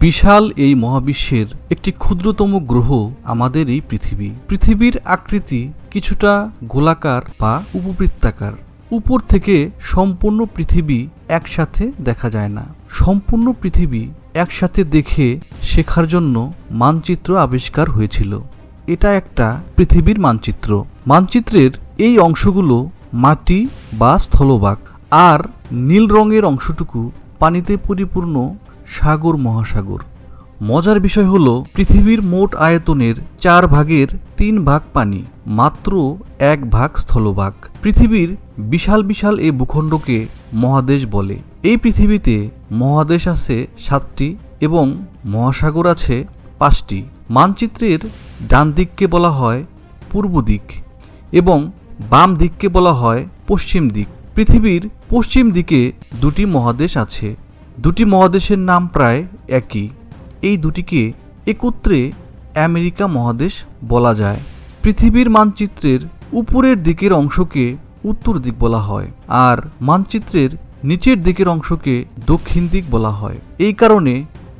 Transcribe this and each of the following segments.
বিশাল এই মহাবিশ্বের একটি ক্ষুদ্রতম গ্রহ আমাদের এই পৃথিবী। পৃথিবীর আকৃতি কিছুটা গোলাকার বা উপবৃত্তাকার। উপর থেকে সম্পূর্ণ পৃথিবী একসাথে দেখা যায় না। সম্পূর্ণ পৃথিবী একসাথে দেখে শেখার জন্য মানচিত্র আবিষ্কার হয়েছিল। এটা একটা পৃথিবীর মানচিত্র। মানচিত্রের এই অংশগুলো মাটি বা স্থলভাগ। আর নীল রঙের অংশটুকু পানিতে পরিপূর্ণ সাগর মহাসাগর। মজার বিষয় হল, পৃথিবীর মোট আয়তনের চার ভাগের তিন ভাগ পানি, মাত্র এক ভাগ স্থলভাগ। পৃথিবীর বিশাল বিশাল এই ভূখণ্ডকে মহাদেশ বলে। এই পৃথিবীতে মহাদেশ আছে সাতটি এবং মহাসাগর আছে পাঁচটি। মানচিত্রের ডান দিককে বলা হয় পূর্ব দিক এবং বাম দিককে বলা হয় পশ্চিম দিক। পৃথিবীর পশ্চিম দিকে দুটি মহাদেশ আছে। দুটি মহাদেশের নাম প্রায় একই। এই দুটিকে একত্রে আমেরিকা মহাদেশ বলা যায়। পৃথিবীর মানচিত্রের উপরের দিকের অংশকে উত্তর দিক বলা হয় আর মানচিত্রের নিচের দিকের অংশকে দক্ষিণ দিক বলা হয়। এই কারণে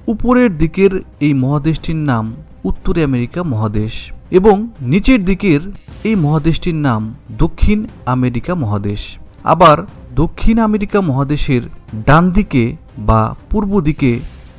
উপরের দিকের এই মহাদেশটির নাম উত্তর আমেরিকা মহাদেশ এবং নিচের দিকের এই মহাদেশটির নাম দক্ষিণ আমেরিকা মহাদেশ। আবার দক্ষিণ আমেরিকা মহাদেশের ডান দিকে বা পূর্ব দিকে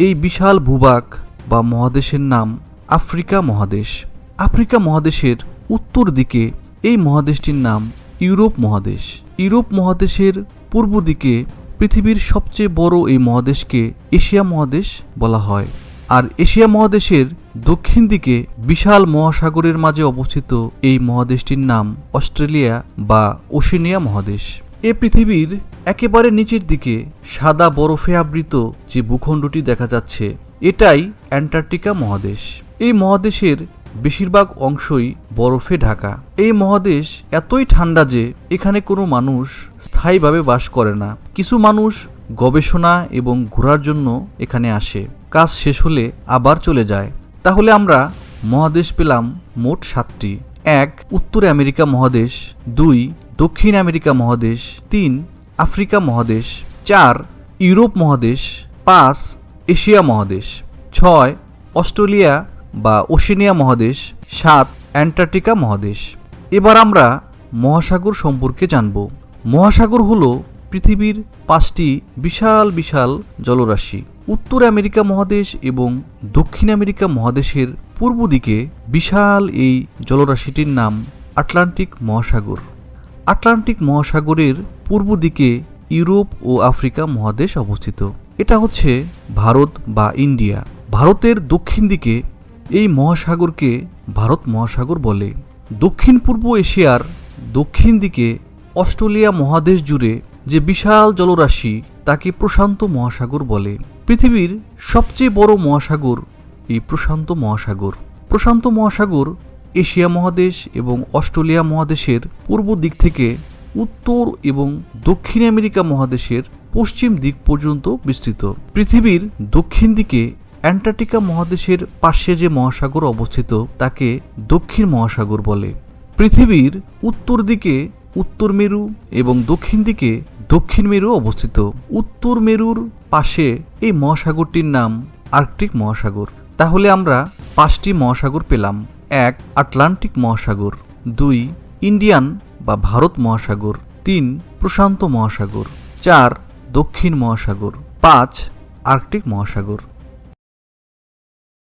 এই বিশাল ভূভাগ বা মহাদেশের নাম আফ্রিকা মহাদেশ। আফ্রিকা মহাদেশের উত্তর দিকে এই মহাদেশটির নাম ইউরোপ মহাদেশ। ইউরোপ মহাদেশের পূর্ব দিকে পৃথিবীর সবচেয়ে বড় এই মহাদেশকে এশিয়া মহাদেশ বলা হয়। আর এশিয়া মহাদেশের দক্ষিণ দিকে বিশাল মহাসাগরের মাঝে অবস্থিত এই মহাদেশটির নাম অস্ট্রেলিয়া বা ওশেনিয়া মহাদেশ। এ পৃথিবীর একেবারে নিচের দিকে সাদা বরফে আবৃত যে ভূখণ্ডটি দেখা যাচ্ছে, এটাই অ্যান্টার্কটিকা মহাদেশ। এই মহাদেশের বেশিরভাগ অংশই বরফে ঢাকা। এই মহাদেশ এতই ঠান্ডা যে এখানে কোনো মানুষ স্থায়ীভাবে বাস করে না। কিছু মানুষ গবেষণা এবং ঘোরার জন্য এখানে আসে। কাজ শেষ হলে আবার চলে যায়। তাহলে আমরা মহাদেশ পেলাম মোট সাতটি। এক, উত্তর আমেরিকা মহাদেশ। দুই দক্ষিণ আমেরিকা মহাদেশ, তিন, আফ্রিকা মহাদেশ, চার, ইউরোপ মহাদেশ, পাঁচ, এশিয়া মহাদেশ, ছয়, অস্ট্রেলিয়া বা ওশেনিয়া মহাদেশ, সাত, অ্যান্টার্কটিকা মহাদেশ। এবার আমরা মহাসাগর সম্পর্কে জানব। মহাসাগর হল পৃথিবীর পাঁচটি বিশাল বিশাল জলরাশি। উত্তর আমেরিকা মহাদেশ এবং দক্ষিণ আমেরিকা মহাদেশের পূর্ব দিকে বিশাল এই জলরাশিটির নাম আটলান্টিক মহাসাগর। আটলান্টিক মহাসাগরের পূর্ব দিকে ইউরোপ ও আফ্রিকা মহাদেশ অবস্থিত। এটা হচ্ছে ভারত বা ইন্ডিয়া। ভারতের দক্ষিণ দিকে এই মহাসাগরকে ভারত মহাসাগর বলে। দক্ষিণ পূর্ব এশিয়ার দক্ষিণ দিকে অস্ট্রেলিয়া মহাদেশ জুড়ে যে বিশাল জলরাশি, তাকে প্রশান্ত মহাসাগর বলে। পৃথিবীর সবচেয়ে বড় মহাসাগর এই প্রশান্ত মহাসাগর। প্রশান্ত মহাসাগর এশিয়া মহাদেশ এবং অস্ট্রেলিয়া মহাদেশের পূর্ব দিক থেকে উত্তর এবং দক্ষিণ আমেরিকা মহাদেশের পশ্চিম দিক পর্যন্ত বিস্তৃত। পৃথিবীর দক্ষিণ দিকে অ্যান্টার্কটিকা মহাদেশের পাশে যে মহাসাগর অবস্থিত, তাকে দক্ষিণ মহাসাগর বলে। পৃথিবীর উত্তর দিকে উত্তর মেরু এবং দক্ষিণ দিকে দক্ষিণ মেরু অবস্থিত। উত্তর মেরুর পাশে এই মহাসাগরটির নাম আর্কটিক মহাসাগর। তাহলে আমরা পাঁচটি মহাসাগর পেলাম। এক আটলান্টিক মহাসাগর, দুই ইন্ডিয়ান বা ভারত মহাসাগর, তিন প্রশান্ত মহাসাগর, চার দক্ষিণ মহাসাগর, পাঁচ আর্কটিক মহাসাগর।